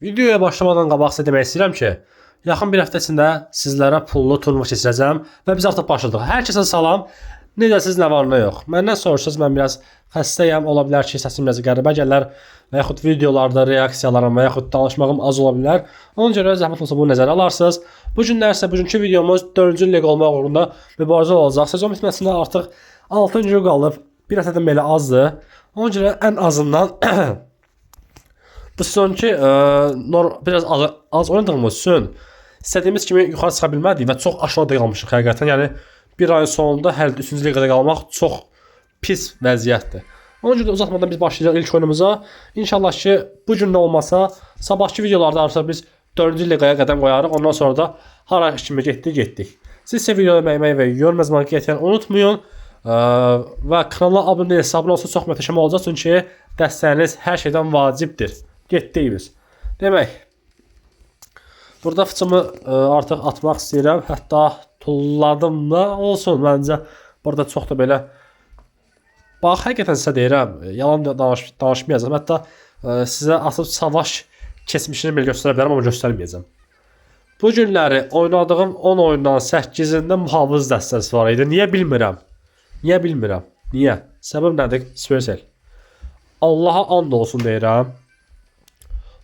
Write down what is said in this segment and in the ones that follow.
Videoya başlamadan qabaq sizə demək istəyirəm ki, yaxın bir həftə içində sizlərə pullu turnuva keçirəcəm və biz artıq başladıq. Hər kəsə salam. Necəsiz, nə var, nə yox. Məndən soruşsanız mən biraz xəstəyəm, ola bilər ki, səsim biraz qəribə gələr və yaxud videolarda reaksiyalarım və yaxud danışmağım az ola bilər. Ona görə zəhmət olsa bunu nəzərə alarsınız. Bu günlər isə bugünkü videomuz 4-cü lig olmaq uğrunda mübarizə olacaq. Sezon bitməsində artıq 6-cı gün qalıb. Bir həftədən belə azdır. Ona görə ən azından bu sezonki nor biraz az, az oynadığımız üçün istədiyimiz kimi yuxarı çıxa bilmədik və çox aşağıda qalmışıq həqiqətən. Yəni bir ayın sonunda də 3-cü liqada qalmaq çox pis vəziyyətdir. Ona görə də uzatmadan biz başlayacağıq ilk oyunumuza. İnşallah ki, bu gün də olmasa, sabahki videolarda artıq biz 4-cü liqaya qədəm qoyarıq. Ondan sonra da hara kimi getdik, getdik. Siz isə videoyu bəyənməyi və yorum yazmağı qətiyyən unutmayın. Ə, və kanala abunə abunə olsa çox möhtəşəm olacaq çünki dəstəyiniz hər şeydən vacibdir. Getdik biz. Demək, Burada fıçımı ə, artıq atmaq istəyirəm. Hətta tulladım da olsun məncə. Burada çox da belə Bax, həqiqətən sizə deyirəm, yalan da danış danışmayacağam. Hətta ə, sizə asıb savaş keçmişini belə göstərə bilərəm, amma göstərməyəcəm. Bu günləri oynadığım 10 oyundan 8-ində mühafız dəstəsi var idi. Niyə bilmirəm? Niyə bilmirəm? Niyə? Səbəb nədir? Supercell. Allaha and olsun deyirəm.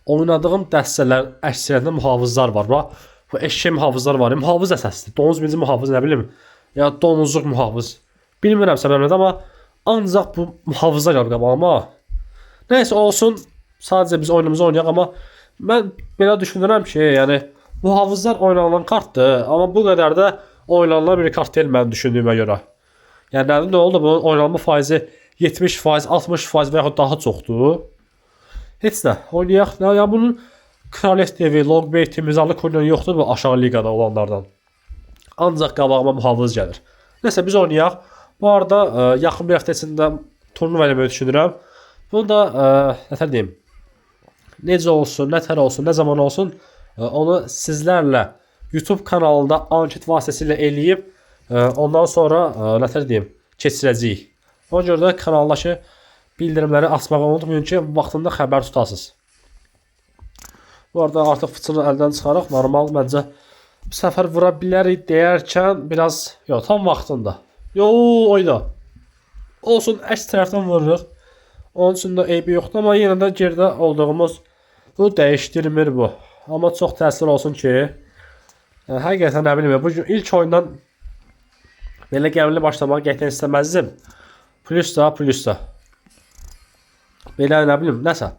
Oynadığım dəstələr əksəriyyətində mühafizlər var. Bax, bu eşşək mühafizlər var. Mühafız əsaslı. Donuz birinci mühafız nə bilim. Ya donuzluq mühafız. Bilmirəm səbəb nədir, amma ancaq bu mühafizlər gəlir qabağıma. Nəysə olsun. Sadəcə biz oyunumuzu oynayaq, amma mən belə düşünürəm ki, yəni mühafizlər oynanılan kartdır, amma bu qədər də oynanılan bir kart deyil mənim düşündüyümə görə. Yəni nə oldu? Bunun oynanma faizi 70%, 60% və yaxud daha çoxdur. Heç nə. Oynayaq. Ya, ya bunun Kraliyet TV, Logbait, Mizarlı Kolyon yoxdur bu aşağı liqada olanlardan. Ancaq qabağıma mühafız gəlir. Nəsə biz oynayaq. Bu arada ə, yaxın bir həftə içində turnuva eləməyi düşünürəm. Bunu da ə, nətər deyim? Necə olsun, nətər olsun, nə zaman olsun, ə, onu sizlərlə YouTube kanalında anket vasitəsilə eləyib ə, ondan sonra ə, nətər deyim, keçirəcəyik. Ona görə də kanaldakı bildirimləri açmağı unutmayın ki, vaxtında xəbər tutasınız. Bu arada artıq fıçını əldən çıxaraq normal məncə bu səfər vura bilərik deyərkən biraz yox, tam vaxtında. Yo, oyda. Olsun, əks tərəfdən vururuq. Onun üçün də eybi yoxdur, amma yenə də geridə olduğumuz bu dəyişdirmir bu. Amma çox təsir olsun ki, ə, həqiqətən nə bilim, bu ilk oyundan belə gəmili başlamağı qətiyyən istəməzdim. Plus da, plus da. Belə nə bilim, nəsə.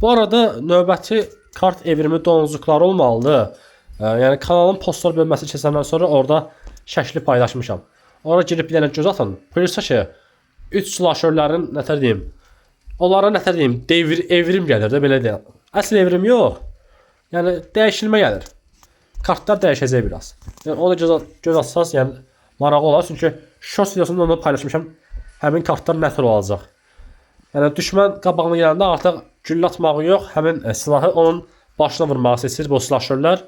Bu arada növbəti kart evrimi donuzluqları olmalıdır. Ə, yəni kanalın postlar bölməsi keçəndən sonra orada şəkli paylaşmışam. Ora girib bir dənə göz atın. Plus ki 3 slasherlərin nətər deyim, onlara nətər deyim, devir evrim gəlir də belə deyim. Əsl evrim yox. Yəni dəyişilmə gəlir. Kartlar dəyişəcək biraz. Yəni ona göz, göz atsanız, yəni maraqlı olar çünki short videosunda onu paylaşmışam. Həmin kartlar nə tür olacaq? Yəni düşmən qabağına gələndə artıq güllə atmağı yox, həmin e, silahı onun başına vurmağı seçir bu slasherlər.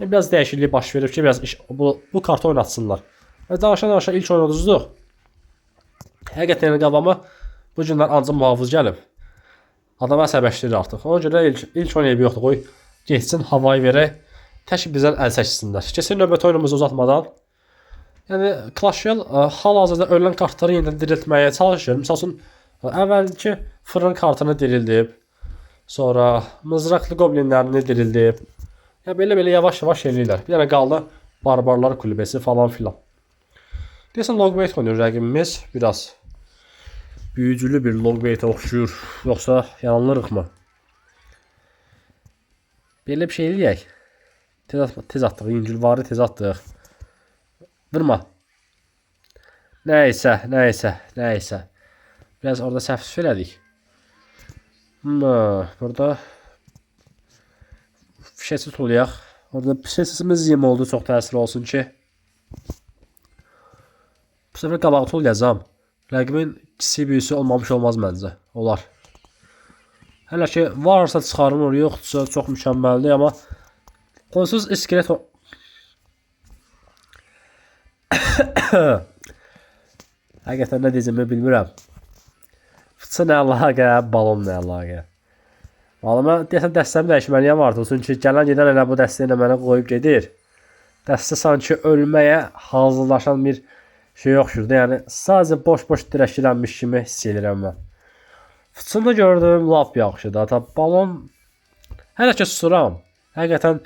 E, biraz dəyişiklik baş verir ki, biraz iş, bu, bu kartı oynatsınlar. Və danışa-danışa ilk uduzduq. Həqiqətən yəni qabağıma bu günlər ancaq mühafız gəlib. Adam əsəbləşdirir artıq. Ona görə ilk, ilk oyun eybi yoxdur. Qoy getsin, havayı verək. Tək bizdən əl çəksinlər. Keçən növbəti oyunumuzu uzatmadan Yəni Clash Royale hal-hazırda ölən kartları yenidən diriltməyə çalışır. Məsəl üçün əvvəlki fırın kartını dirildib, sonra mızraqlı goblinlərini dirildib. Ya belə-belə yavaş-yavaş eləyirlər. Bir dənə qaldı barbarlar kulübəsi falan filan. Deyəsən Logbait oynayır rəqibimiz biraz büyücülü bir Logbaitə oxşuyur. Yoxsa yanılırıqmı? Belə bir şey eləyək. Tez, at tez atdıq, İncilvarı tez atdıq. Vurma. Nəysə, nəysə, nəysə. Biraz orada səhv söylədik. Hmm, burada fişəsi tulayaq. Orada fişəsimiz yem oldu, çox təsir olsun ki. Bu səfər qabağı tulayacağam. Rəqibin kiçik büyüsü olmamış olmaz məncə. Olar. Hələ ki varsa çıxarılır, yoxdursa çox mükəmməldir, amma Qonsuz iskelet Həqiqətən nə deyəcəyimi bilmirəm. Fıçı nə əlaqə, balon nə əlaqə. Valla mən deyəsən dəstəmi dəyişməliyəm artıq. Çünki gələn gedən elə bu dəstə ilə mənə qoyub gedir. Dəstə sanki ölməyə hazırlaşan bir şey oxşurdu. Yəni sadəcə boş-boş dirəşilənmiş kimi hiss edirəm mən. Fıçını gördüm, lap yaxşıdır. Ta balon hələ ki susuram. Həqiqətən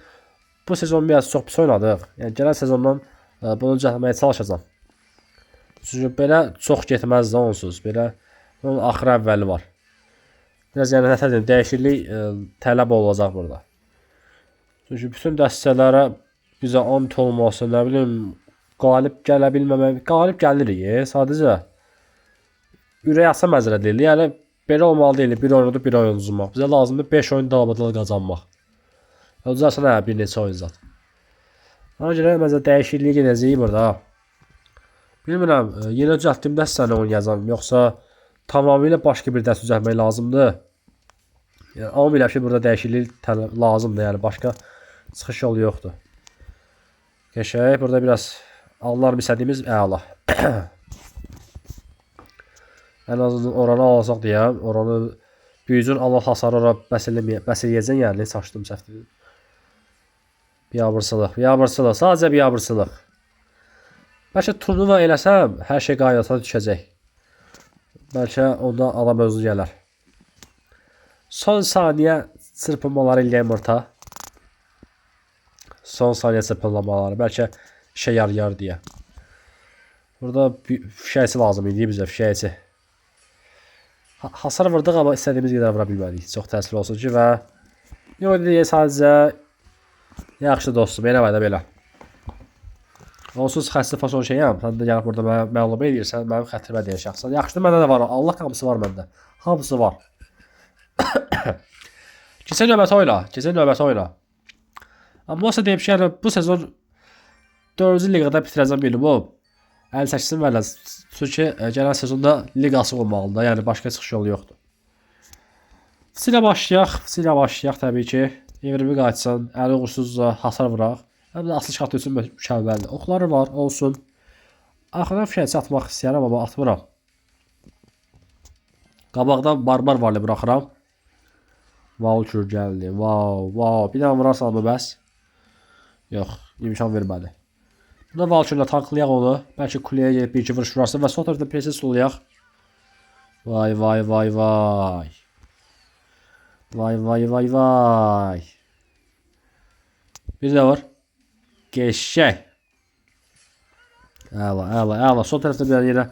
bu sezon biraz çox pis oynadıq. Yəni gələn sezondan ə, bunu düzəltməyə çalışacağam. Çünki belə çox getməz də onsuz. Belə onun axır əvvəli var. Biraz yəni nə deyim, dəyişiklik ə, tələb olacaq burada. Çünki bütün dəstələrə bizə ant olması, nə bilim, qalib gələ bilməmək, qalib gəlirik, e, sadəcə ürək asa məzərə deyil. Yəni belə olmalı deyil. Bir oyunu bir oyun uzmaq. Bizə lazımdır 5 oyun davam qazanmaq. Özəlsən hə, bir neçə oyun zat. Ona görə məsələn dəyişikliyə gedəcəyik burada. Bilmirəm, e, yenə düzəltdim dəstəni oynayacağam, yoxsa tamamilə başqa bir dəst düzəltmək lazımdır. Yəni amma bilirəm ki, burada dəyişiklik lazımdır, yəni başqa çıxış yolu yoxdur. Qəşəng, burada biraz allar istədiyimiz əla. Ən azından oranı alsaq deyəm, oranı büyücün Allah hasarı ora bəs eləməyə, bəs eləyəcən yəni saçdım səhvdir. Biabırsılıq, biabırsılıq, sadəcə biabırsılıq. Bəlkə turnuva eləsəm, hər şey qaydasına düşəcək. Bəlkə onda adam özü gələr. Son saniyə çırpınmaları eləyəm orta. Son saniyə çırpınmaları. Bəlkə işə yarayar deyə. Burada fişəsi lazım idi bizə, fişəsi. Ha- Hasar vurdıq amma istədiyimiz qədər vura bilmədik. Çox təəssüf olsun ki və yox deyə sadəcə yaxşı dostum, elə var da belə. Onsuz xəstə fason şeyəm. Sən də gəlib burada mənə məlumat edirsən, mənim xətrimə deyir şəxsən. Yaxşıdır, məndə də var. Allah hamısı var məndə. Hamısı var. Keçən növbəti oyna, keçən növbəti oyna. Amma olsa deyib ki, yəni bu sezon 4-cü liqada bitirəcəm minimum. 58-in və çünki gələn sezonda liqası olmalıdır. Yəni başqa çıxış yolu yoxdur. Silə başlayaq, silə başlayaq təbii ki. Evrimi qayıtsan, əli uğursuzca hasar vuraq. Həm də asıl şart üçün mü- mükəmməldir. Oxları var, olsun. Arxadan fişəçi atmaq istəyirəm amma atmıram. Qabaqdan barbar varlı buraxıram. Valkür gəldi. Wow, wow. Bir dənə vurarsan mı bəs? Yox, imkan vermədi. Buna Valkürlə tanklayaq onu. Bəlkə kuleyə gedib bir iki vuruş vurarsa və sol tərəfdə presi sulayaq. Vay vay vay vay. Vay vay vay vay. Bir də var. Geçək. Əla, əla, əla. Sol tərəfdə bir yerə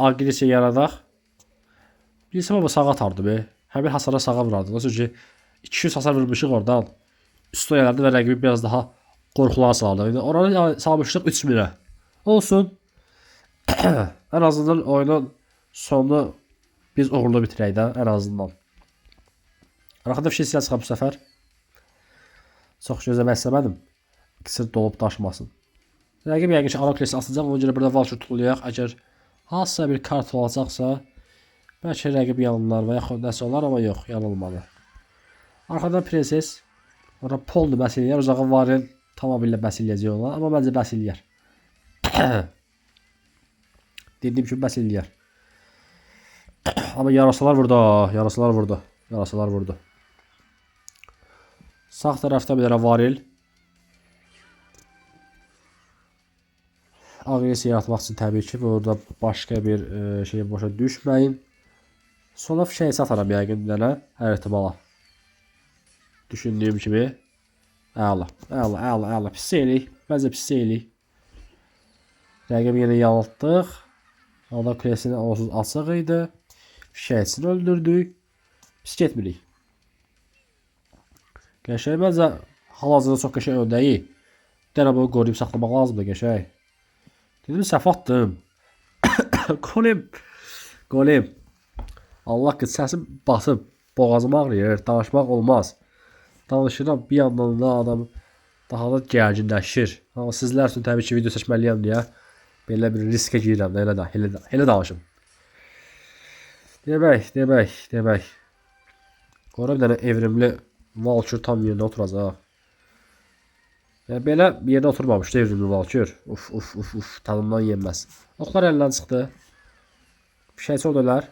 agresiya yaradaq. Birisi amma sağa atardı be. Həmin hasara sağa vurardı. Nasıl ki 200 hasar vurmuşuq oradan. Üstə yerlərdə və rəqibi biraz daha qorxulara saldı. İndi oranı salmışdıq 3000-ə. Olsun. ən azından oyunun sonunu biz uğurlu bitirək də ən azından. Arxada bir şey çıxıb bu səfər. Çox gözləmək istəmədim. Qısır dolub daşmasın. Rəqib yəqin ki, Araklesi atacaq. Ona görə burada Valkür tutulayaq. Əgər hansısa bir kart olacaqsa, bəlkə rəqib yanılar və yaxud nəsə olar, amma yox, yanılmadı. Arxadan Prenses. Ora Polnu bəs eləyər. Uzağa Varel tamamilə bəs eləyəcək onlar. Amma məncə bəs eləyər. Dediyim kimi bəs eləyər. Amma yarasalar burada. Yarasalar burada. Yarasalar burada. Sağ tərəfdə bir dənə Varel. Agresiya yaratmaq üçün təbii ki, burada başqa bir e, şey boşa düşməyin. Sola fişəyi sataram yəqin dənə hər ehtimala. Düşündüyüm kimi. Əla, əla, əla, əla. Pis elədik. Məncə pis elədik. Rəqib yenə yanıltdıq. Ada kulesini onsuz açıq idi. Fişəçini öldürdük. Pis getmirik. Qəşəng məncə hal-hazırda çox qəşəng öndəyik. Bunu qoruyub saxlamaq lazımdır qəşəng. Dedim səhv atdım. Qolim. Qolim. Allah qız səsim basıb boğazım ağrıyır. Danışmaq olmaz. Danışıram bir yandan da adam daha da gərginləşir. Amma sizlər üçün təbii ki video seçməliyəm deyə belə bir riskə girirəm də elə də elə, elə danışım. Demək, demək, demək. Qora bir dənə evrimli Valkür tam yerində oturacaq. Yəni belə yerdə oturmamışdı evrimli Valkür. Uf, uf, uf, uf, tadından yenməz. Oxlar əlindən çıxdı. Şey oldular.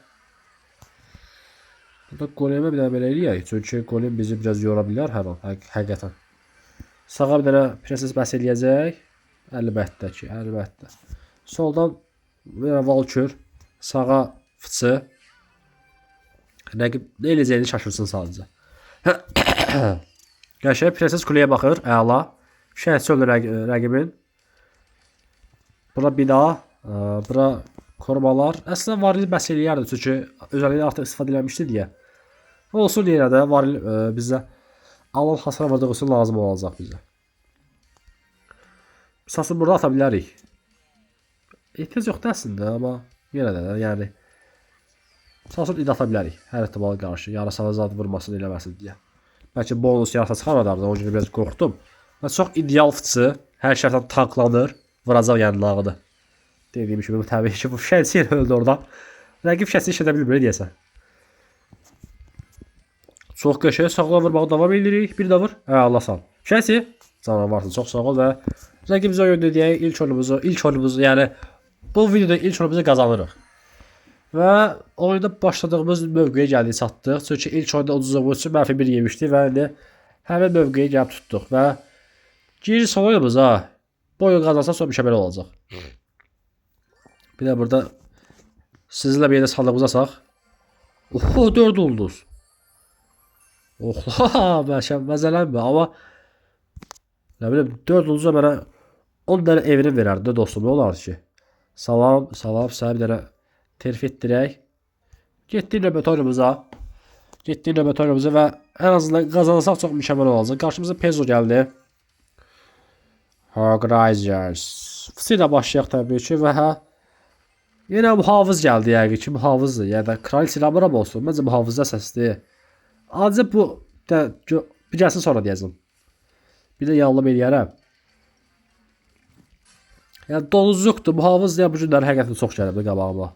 Burada golemi bir dənə belə eləyək. Çünki golem bizi biraz yora bilər hər an, həq həqiqətən. Sağa bir dənə preses bəs eləyəcək. Əlbəttə ki, əlbəttə. Soldan dənə Valkür, sağa fıçı. Rəqib nə eləyəcəyini şaşırsın sadəcə. Qəşəng preses kuleyə baxır, əla. Şəhətçi öldür rəq rəqibin. Bura bina, ə, bura korumalar. Əslində varil bəs eləyərdi çünki özəlliyi artıq istifadə eləmişdi deyə. Olsun yenə də varil ə, bizə alan hasar vurduğu üçün lazım olacaq bizə. Sası burada ata bilərik. Ehtiyac yoxdur əslində, amma yenə də yəni Sasın id ata bilərik. Hər ehtimala qarşı yarasana zad vurmasını eləməsin deyə. Bəlkə bonus yarasa çıxarmadardı, o gün biraz qorxdum. Və çox ideal fıçı, hər şərtdən tanklanır, vuracaq yanılağıdır. Dediyim kimi təbii ki bu şənsi öldü oradan. Rəqib şənsi işlədə bilmir deyəsən. Çox qəşəng sağlam vurmağa davam edirik. Bir də vur. Hə, Allah sağ ol. Şənsi canavarsan. Çox sağ ol və rəqib bizə oyun deyək ilk oyunumuzu, ilk oyunumuzu, yəni bu videoda ilk oyunumuzu qazanırıq. Və oyunda başladığımız mövqeyə gəldik, çatdıq. Çünki ilk oyunda uduzduğumuz üçün mənfi 1 yemişdik və indi həmin mövqeyə gəlib tutduq və giriş son oyunumuz ha. Bu oyun qazansaq sonra mükəmməl olacaq. Bir də burada sizinlə bir yerdə sandığımıza saq. Oho 4 ulduz. Oha məzələnmə amma nə bilim 4 ulduza mənə 10 dənə evini verərdi dostum nə olardı ki? Salam, salam, sənə bir dənə terif etdirək. Getdik oyunumuza. Getdik oyunumuza və ən azından qazansaq çox mükəmməl olacaq. Qarşımıza Pezo gəldi. Hogrizers. Fısı ilə başlayaq təbii ki və hə Yenə mühafız gəldi yəqin ki, mühafızdır. Ya da kraliçə bura olsun. Məncə mühafizdə səsdir. Acı bu də bir gəlsin sonra deyəcəm. Bir də yallım eləyərəm. Yəni donuzluqdur. Mühafız deyə bu günlər həqiqətən çox gəlib də qabağıma.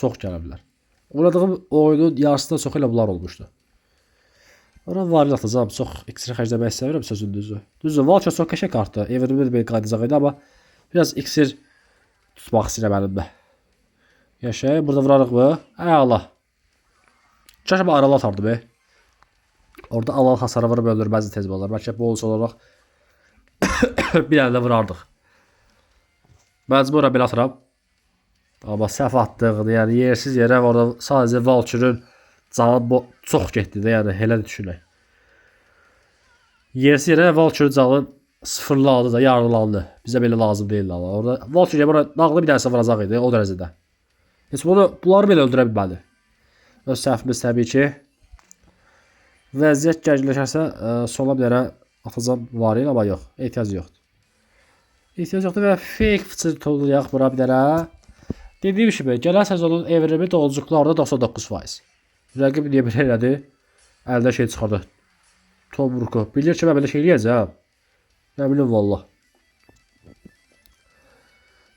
Çox gələ bilər. Oynadığım oyunun yarısından çoxu ilə bunlar olmuşdu. Ora var atacağam. Çox iksir xərcləmək istəmirəm sözün düzü. Düzdür, Valcha çox qəşəng kartdır. Evrimdə də bir qayıdacaq idi, amma biraz iksir tutmaq istəyirəm əlimdə. Yaşay, burada vurarıq mı? Əla. Kaş bu aralı atardı be. Orada alal hasarı vurub öldürməzdi tez olar. Bəlkə bonus olaraq bir əldə vurardıq. Məcbura belə atıram. Amma səhv atdığını, yəni yersiz yerə orada sadəcə Valkürün canı bo- çox getdi də, yəni elə düşünək. Yersiz yerə Valkürün canı sıfırlandı da, yarılandı. Bizə belə lazım deyildi amma. Orada Valkürə bura nağlı bir dənəsə vuracaq idi o dərəcədə. Heç bunu bunları belə öldürə bilmədi. Öz səhvimiz təbii ki. Vəziyyət gərginləşərsə ə, sola bir dənə atacam var amma yox. Ehtiyac yoxdur. Ehtiyac yoxdur və fake fıçı toplayaq bura bir dənə. Dediyim kimi, gələn sezonun evrimi dolcuqlarda 99%. Rəqib niyə belə elədi? Əldə şey çıxardı. Tomruku. Bilir ki, mən belə şey eləyəcəm. Nə bilim vallah.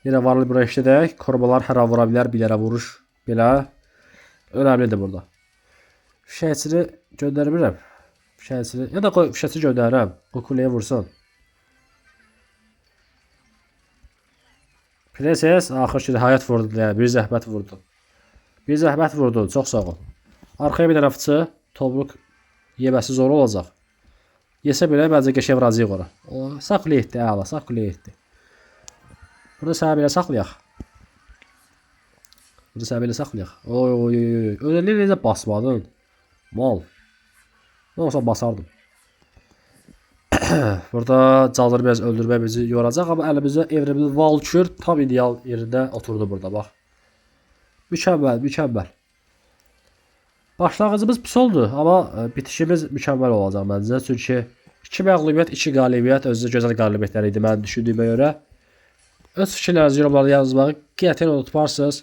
Yenə varlı bura işlədək. Korumalar hər an vura bilər, bir yerə vuruş belə. Önəmlidir burada. Fişəkçini göndərmirəm. Fişəkçini, ya da qoy fişəkçi göndərirəm. O kuleyə vursun. Prenses axır ki həyat vurdu yəni bir zəhmət vurdu. Bir zəhmət vurdu. Çox sağ ol. Arxaya bir dənə fıçı, Tobruk yeməsi zor olacaq. Yesə belə məncə qəşəng vuracağıq ora. O saxlayıqdı, əla, saxlayıqdı. Burada sənə belə saxlayaq. Burada sənə belə saxlayaq. Oy oy oy. Öləli necə basmadın? Mal. Nə olsa basardım. Burada canları biraz öldürmək bizi yoracaq, amma əlimizdə evrimli Valkür tam ideal yerində oturdu burada, bax. Mükəmməl, mükəmməl. Başlanğıcımız pis oldu, amma e, bitişimiz mükəmməl olacaq məncə. Çünki 2 məğlubiyyət, 2 qalibiyyət özü gözəl qalibiyyətlər idi mənim düşündüyümə görə. Öz fikirlərinizi yorumlarda yazmağı qətiyyən unutmarsınız.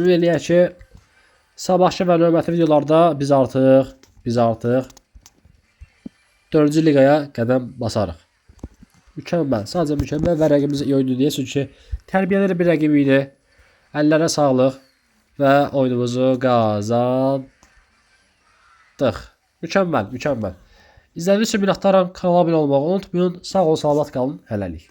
Ümid eləyək ki, sabahkı və növbəti videolarda biz artıq biz artıq 4-cü liqaya qədəm basarıq. Mükəmməl, sadəcə mükəmməl və rəqibimiz iyi oyundu deyə çünki tərbiyəli bir rəqib idi. Əllərə sağlıq və oyunumuzu qazandıq. Mükəmməl, mükəmməl. İzlədiyiniz üçün minnətdaram. Kanala abunə olmağı unutmayın. Sağ olun, salamat qalın. Hələlik.